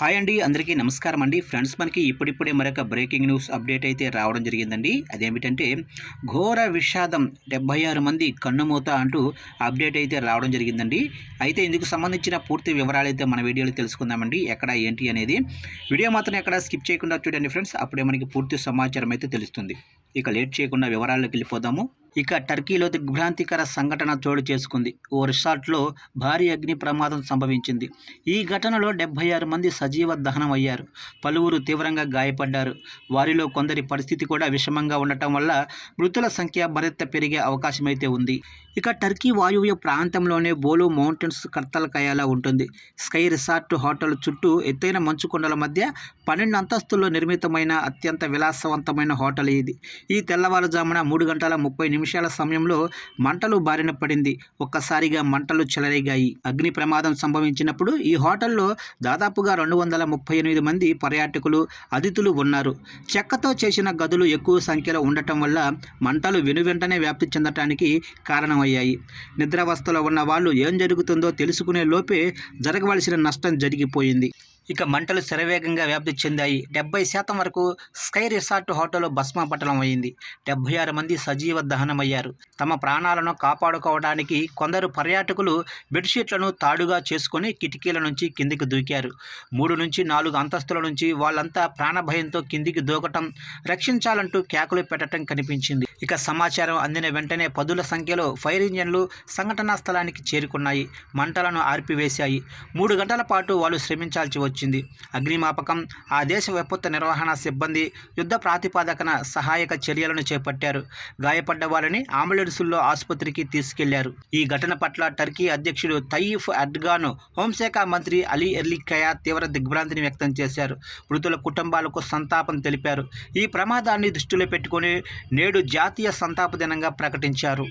Hi అండి అందరికీ నమస్కారం అండి. ఫ్రెండ్స్ మనకి ఇప్పుడిప్పుడే మరొక బ్రేకింగ్ న్యూస్ అప్డేట్ అయితే రావడం జరిగిందండి. అదేమిటంటే ఘోర విషాదం డెబ్బై ఆరు మంది కన్నుమూత అంటూ అప్డేట్ అయితే రావడం జరిగిందండి. అయితే ఇందుకు సంబంధించిన పూర్తి వివరాలు అయితే మన వీడియోలో తెలుసుకుందామండి. ఎక్కడ ఏంటి అనేది వీడియో మాత్రం ఎక్కడ స్కిప్ చేయకుండా చూడండి ఫ్రెండ్స్. అప్పుడే మనకి పూర్తి సమాచారం అయితే తెలుస్తుంది. ఇక లేట్ చేయకుండా వివరాల్లోకి వెళ్ళిపోదాము. ఇక టర్కీలో దిగ్భ్రాంతికర సంఘటన చోటు చేసుకుంది. ఓ రిసార్ట్లో భారీ అగ్ని ప్రమాదం సంభవించింది. ఈ ఘటనలో డెబ్బై ఆరు మంది సజీవ దహనం అయ్యారు. పలువురు తీవ్రంగా గాయపడ్డారు. వారిలో కొందరి పరిస్థితి కూడా విషమంగా ఉండటం వల్ల మృతుల సంఖ్య మరింత పెరిగే అవకాశమైతే ఉంది. ఇక టర్కీ వాయువ్య ప్రాంతంలోనే బోలో మౌంటైన్స్ కర్తలకాయలా ఉంటుంది. స్కై రిసార్ట్ హోటల్ చుట్టూ ఎత్తైన మంచు కొండల మధ్య పన్నెండు అంతస్తుల్లో నిర్మితమైన అత్యంత విలాసవంతమైన హోటల్ ఇది. ఈ తెల్లవారుజామున మూడు గంటల ముప్పై నిమిషాల నిమిషాల సమయంలో మంటలు బారిన పడింది. ఒక్కసారిగా మంటలు చెలరేగాయి. అగ్ని ప్రమాదం సంభవించినప్పుడు ఈ హోటల్లో దాదాపుగా రెండు వందల ముప్పై ఎనిమిది మంది పర్యాటకులు అతిథులు ఉన్నారు. చెక్కతో చేసిన గదులు ఎక్కువ సంఖ్యలో ఉండటం వల్ల మంటలు వెనువెంటనే వ్యాప్తి చెందటానికి కారణమయ్యాయి. నిద్రావస్థలో ఉన్న వాళ్ళు ఏం జరుగుతుందో తెలుసుకునే లోపే జరగవలసిన నష్టం జరిగిపోయింది. ఇక మంటలు శరవేగంగా వ్యాప్తి చెందాయి. డెబ్బై శాతం వరకు స్కై రిసార్ట్ హోటల్ భస్మపట్టణం అయింది. డెబ్బై ఆరు మంది సజీవ దహనమయ్యారు. తమ ప్రాణాలను కాపాడుకోవడానికి కొందరు పర్యాటకులు బెడ్షీట్లను తాడుగా చేసుకొని కిటికీల నుంచి కిందికి దూకారు. మూడు నుంచి నాలుగు అంతస్తుల నుంచి వాళ్ళంతా ప్రాణభయంతో కిందికి దూకటం రక్షించాలంటూ కేకలు పెట్టడం కనిపించింది. ఇక సమాచారం అందిన వెంటనే పదుల సంఖ్యలో ఫైర్ ఇంజన్లు సంఘటనా స్థలానికి చేరుకున్నాయి. మంటలను ఆర్పివేశాయి. మూడు గంటల పాటు వాళ్ళు శ్రమించాల్సి వచ్చింది. అగ్నిమాపకం ఆ దేశ విపత్తు నిర్వహణ సిబ్బంది యుద్ధ ప్రాతిపాదకన సహాయక చర్యలను చేపట్టారు. గాయపడ్డ వారిని అంబులెన్సుల్లో ఆసుపత్రికి తీసుకెళ్ళారు. ఈ ఘటన పట్ల టర్కీ అధ్యక్షుడు తయీఫ్ అడ్గాను హోంశాఖ మంత్రి అలీ ఎర్లిఖయా తీవ్ర దిగ్భ్రాంతిని వ్యక్తం చేశారు. మృతుల కుటుంబాలకు సంతాపం తెలిపారు. ఈ ప్రమాదాన్ని దృష్టిలో పెట్టుకుని నేడు జాతీయ సంతాప దినంగా ప్రకటించారు.